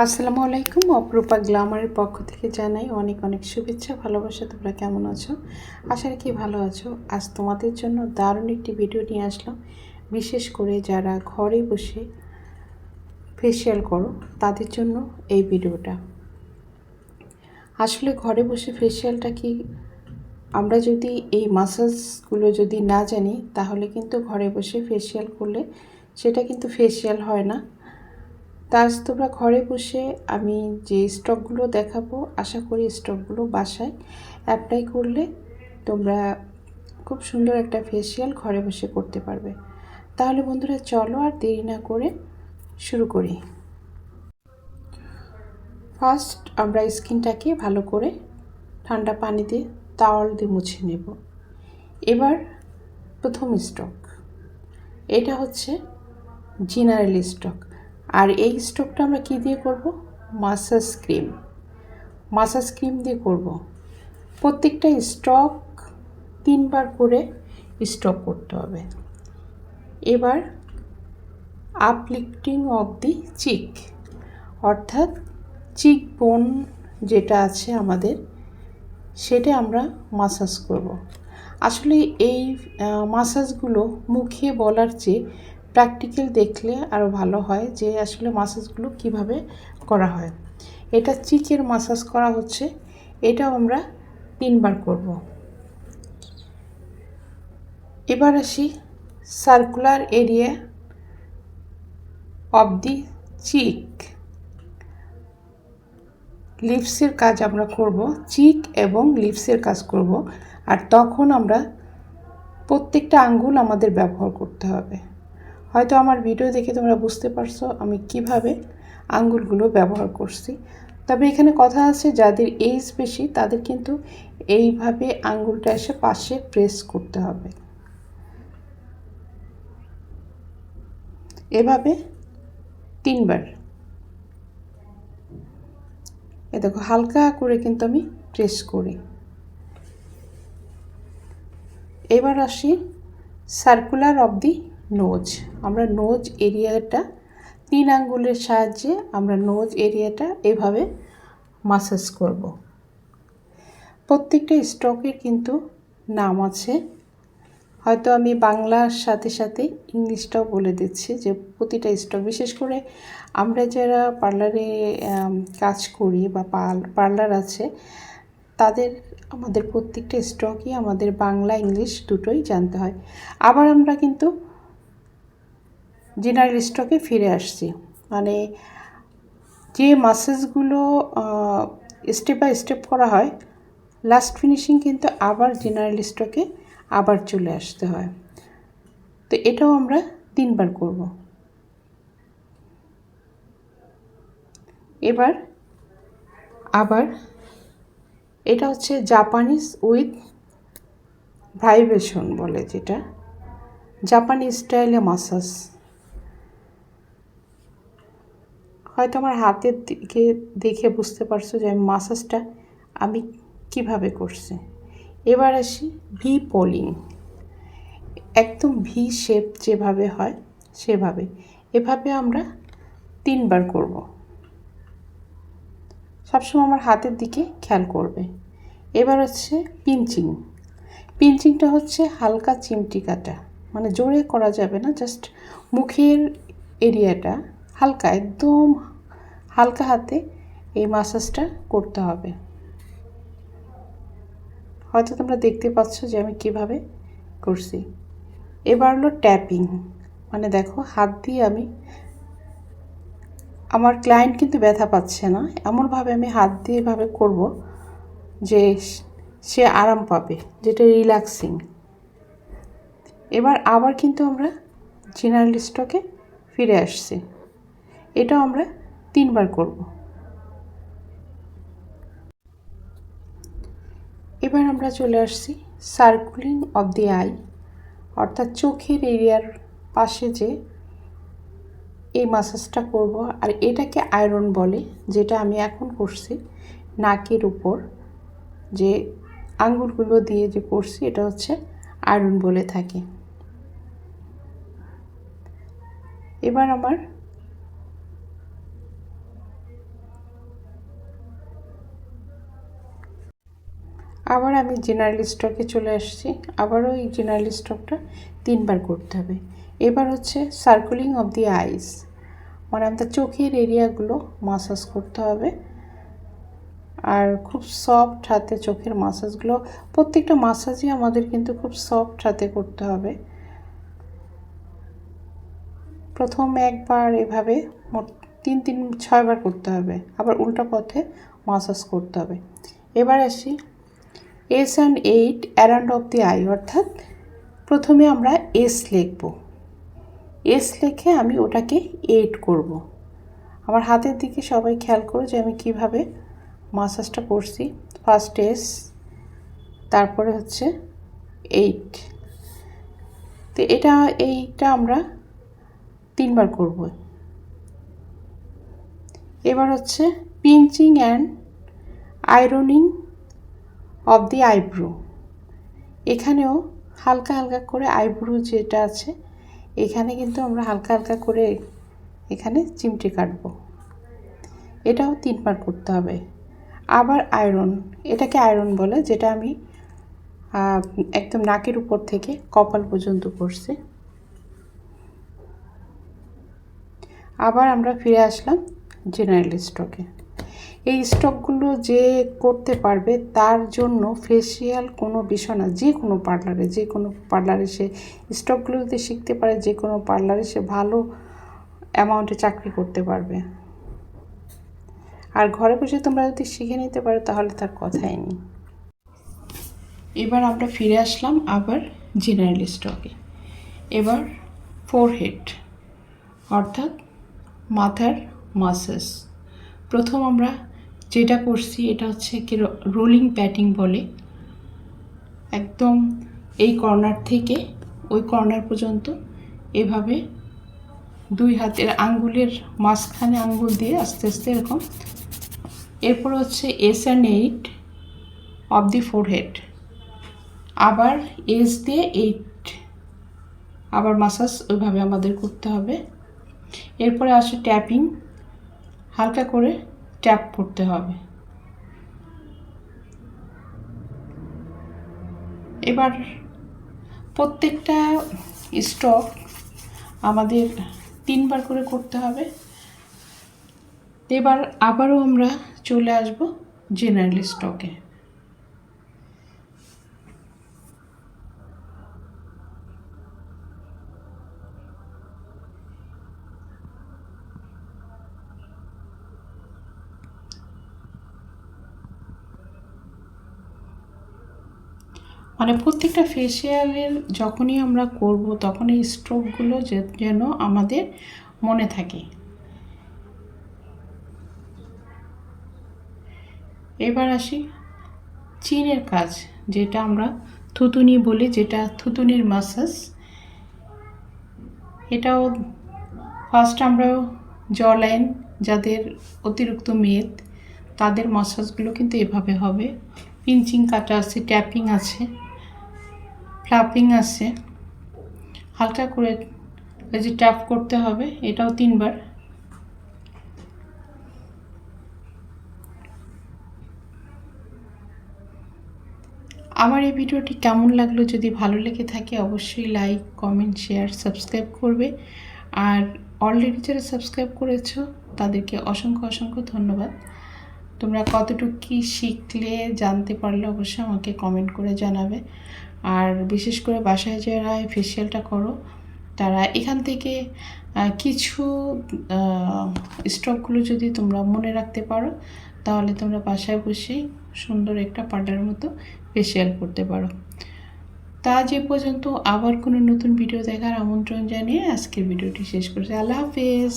আসসালামু আলাইকুম। অপরূপা গ্লামারের পক্ষ থেকে জানাই অনেক অনেক শুভেচ্ছা, ভালোবাসা। তোমরা কেমন আছো? আশা রাখি ভালো আছো। আজ তোমাদের জন্য দারুণ একটি ভিডিও নিয়ে আসলাম। বিশেষ করে যারা ঘরে বসে ফেসিয়াল করো, তাদের জন্য এই ভিডিওটা আসলে ঘরে বসে ফেসিয়ালটা কি আমরা যদি এই মাসাজগুলো যদি না জানি, তাহলে কিন্তু ঘরে বসে ফেসিয়াল করলে সেটা কিন্তু ফেসিয়াল হয় না। তা আজ তোমরা ঘরে বসে আমি যে স্টকগুলো দেখাবো, আশা করি স্টকগুলো বাসায় অ্যাপ্লাই করলে তোমরা খুব সুন্দর একটা ফেসিয়াল ঘরে বসে করতে পারবে। তাহলে বন্ধুরা চলো আর দেরি না করে শুরু করি। ফার্স্ট আমরা স্কিনটাকে ভালো করে ঠান্ডা পানি দিয়ে তাওয়াল দিয়ে মুছে নেব। এবার প্রথম স্টক এটা হচ্ছে জেনারেল স্টক আর এই স্টকটা আমরা কী দিয়ে করব? Massage cream. মাসাজ ক্রিম দিয়ে করব। প্রত্যেকটা স্টক তিনবার করে স্টক করতে হবে। এবার আপলিফটিং অফ দি চিক, অর্থাৎ চিক বোন যেটা আছে আমাদের, সেটা আমরা মাসাজ করব। আসলে এই মাসাজগুলো মুখে বলার চেয়ে প্র্যাকটিক্যাল দেখলে আরও ভালো হয় যে আসলে মাসাজগুলো কীভাবে করা হয়। এটা চিকের মাসাজ করা হচ্ছে, এটাও আমরা তিনবার করব। এবার আসি circular area of the cheek লিপসের কাজ আমরা করব চিক এবং লিপসের কাজ করব, আর তখন আমরা প্রত্যেকটা আঙ্গুল আমাদের ব্যবহার করতে হবে। হয়তো আমার ভিডিও দেখে তোমরা বুঝতে পারছ আমি কীভাবে আঙ্গুলগুলো ব্যবহার করছি। তবে এখানে কথা আছে যাদের এইজ বেশি, তাদের কিন্তু এইভাবে আঙ্গুলটা এসে পাশে প্রেস করতে হবে। এভাবে তিনবার। এ দেখো, হালকা করে কিন্তু আমি প্রেস করি। এবার আসি সার্কুলার অব দি নোজ। আমরা নোজ এরিয়াটা তিন আঙ্গুলের সাহায্যে আমরা নোজ এরিয়াটা এভাবে মাসাজ করব। প্রত্যেকটা স্টকের কিন্তু নাম আছে। হয়তো আমি বাংলার সাথে সাথে ইংলিশটাও বলে দিচ্ছি যে প্রতিটা স্টক, বিশেষ করে আমরা যারা পার্লারে কাজ করি বা পার্লার আছে, তাদের, আমাদের প্রত্যেকটা স্টকই আমাদের বাংলা, ইংলিশ দুটোই জানতে হয়। আবার আমরা কিন্তু জেনারেল স্টকে ফিরে আসছি। মানে যে মাসেজগুলো স্টেপ বাই স্টেপ করা হয় লাস্ট ফিনিশিং কিন্তু আবার জেনারেল স্টকে আবার চলে আসতে হয়। তো এটাও আমরা তিনবার করব। এবার আবার এটা হচ্ছে জাপানিজ উইথ ভাইব্রেশন বলে যেটা। জাপানি স্টাইলে মাসাজ হয়তো আমার হাতের দিকে দেখে বুঝতে পারছ যে আমি মাসাজটা আমি কীভাবে করছি। এবার আসি ভি পোলিং একদম ভি শেপ যেভাবে হয়, সেভাবে। এভাবে আমরা তিনবার করব। সবসময় আমার হাতের দিকে খেয়াল করবে। এবার হচ্ছে পিঞ্চিং পিঞ্চিংটা হচ্ছে হালকা চিমটি কাটা। মানে জোরে করা যাবে না জাস্ট মুখের এরিয়াটা হালকা, একদম হালকা হাতে এই মাসাজটা করতে হবে। হয়তো তোমরা দেখতে পাচ্ছ যে আমি কীভাবে করছি। এবার হলো ট্যাপিং মানে দেখো হাত দিয়ে আমি, আমার ক্লায়েন্ট কিন্তু ব্যথা পাচ্ছে না। এমনভাবে আমি হাত দিয়ে এভাবে করব যে সে আরাম পাবে, যেটা রিল্যাক্সিং এবার আবার কিন্তু আমরা জেনারেল স্টকে ফিরে আসছি। এটাও আমরা তিনবার করব। এবার আমরা চলে আসছি সার্কুলিং অফ দি আই অর্থাৎ চোখের এরিয়ার পাশে যে এই মাসাজটা করব, আর এটাকে আয়রন বলে, যেটা আমি এখন করছি নাকের উপর। যে আঙ্গুলগুলো দিয়ে যে করছি, এটা হচ্ছে আয়রন বলে থাকে। এবার আমার আবার আমি জেনারেল স্টকে চলে আসছি, আবারও এই জেনারেল স্টকটা তিনবার করতে হবে। এবার হচ্ছে সার্কুলিং অফ দি আইস মানে আমাদের চোখের এরিয়াগুলো মাসাজ করতে হবে। আর খুব সফট হাতে চোখের মাসাজগুলো প্রত্যেকটা মাসাজই আমাদের কিন্তু খুব সফট হাতে করতে হবে। প্রথম একবার এভাবে মোট তিন তিন, ছয়বার করতে হবে, আবার উল্টা পথে মাসাজ করতে হবে। এবার আসি S and eight around of the eye অর্থাৎ প্রথমে আমরা এস লিখব। এস লিখে আমি ওটাকে এইট করব। আমার হাতের দিকে সবাই খেয়াল করো যে আমি কীভাবে মাসাজটা করছি। ফার্স্ট এস তারপরে হচ্ছে এইট তো এটা, এইটা আমরা তিনবার করব। এবার হচ্ছে pinching and ironing of the eyebrow এখানেও হালকা হালকা করে আইব্রো যেটা আছে, এখানে কিন্তু আমরা হালকা হালকা করে এখানে চিমটি কাটবো। এটাও তিনবার করতে হবে। আবার আয়রন এটাকে আয়রন বলে, যেটা আমি একদম নাকের উপর থেকে কপাল পর্যন্ত করছি। আবার আমরা ফিরে আসলাম জেনারেল স্টকে এই স্টকগুলো যে করতে পারবে তার জন্য ফেসিয়াল কোনো বিষয় না, যে কোনো পার্লারে, যে কোনো পার্লারে সে স্টকগুলো যদি শিখতে পারে, যে কোনো পার্লারে সে ভালো অ্যামাউন্টে চাকরি করতে পারবে। আর ঘরে বসে তোমরা যদি শিখে নিতে পারো তাহলে তার কথাই নেই। এবার আমরা ফিরে আসলাম আবার জেনারেল স্টকে এবার ফোরহেড অর্থাৎ মাথার মাসেস প্রথম আমরা যেটা করছি এটা হচ্ছে কি রোলিং প্যাটিং বলে। একদম এই কর্নার থেকে ওই কর্নার পর্যন্ত এভাবে দুই হাতের আঙ্গুলের মাঝখানে আঙ্গুল দিয়ে আস্তে আস্তে এরকম। এরপর হচ্ছে S and eight of the forehead আবার এস দিয়ে এইট আবার মাসাজ ওইভাবে আমাদের করতে হবে। এরপরে আসে ট্যাপিং হালকা করে ট্যাপ করতে হবে। এবার প্রত্যেকটা স্টক আমাদের তিনবার করে করতে হবে। এবার আবারও আমরা চলে আসব জেনারেল স্টকে মানে প্রত্যেকটা ফেসিয়ালের যখনই আমরা করব তখন এই স্ট্রোকগুলো যেন আমাদের মনে থাকে। এবার আসি চীনের কাজ, যেটা আমরা থুতুনি বলি, যেটা থুতুনির মাসাজ এটাও ফার্স্ট আমরা জ লাইন যাদের অতিরিক্ত মেদ, তাদের মাসাজগুলো কিন্তু এভাবে হবে। পিঞ্চিং কাটা আছে ট্যাপিং আছে। ফ্লাপিং আছে। হালকা করে এই যে ট্যাপ করতে হবে, এটাও তিনবার। আমার এই ভিডিওটি কেমন লাগল যদি ভালো লেগে থাকে অবশ্যই লাইক কমেন্ট শেয়ার সাবস্ক্রাইব করবে। আর অলরেডি যারা সাবস্ক্রাইব করেছ, তাদেরকে অসংখ্য অসংখ্য ধন্যবাদ। তোমরা কতটুকু কী শিখলে, জানতে পারলে অবশ্যই আমাকে কমেন্ট করে জানাবে। আর বিশেষ করে বাসায় যারা ফেসিয়ালটা করো, তারা এখান থেকে কিছু স্টকগুলো যদি তোমরা মনে রাখতে পারো, তাহলে তোমরা বাসায় বসেই সুন্দর একটা পার্লারের মতো ফেসিয়াল করতে পারো। তা যে পর্যন্ত আবার কোনো নতুন ভিডিও দেখার আমন্ত্রণ জানিয়ে আজকের ভিডিওটি শেষ করছি। আল্লাহ হাফেজ।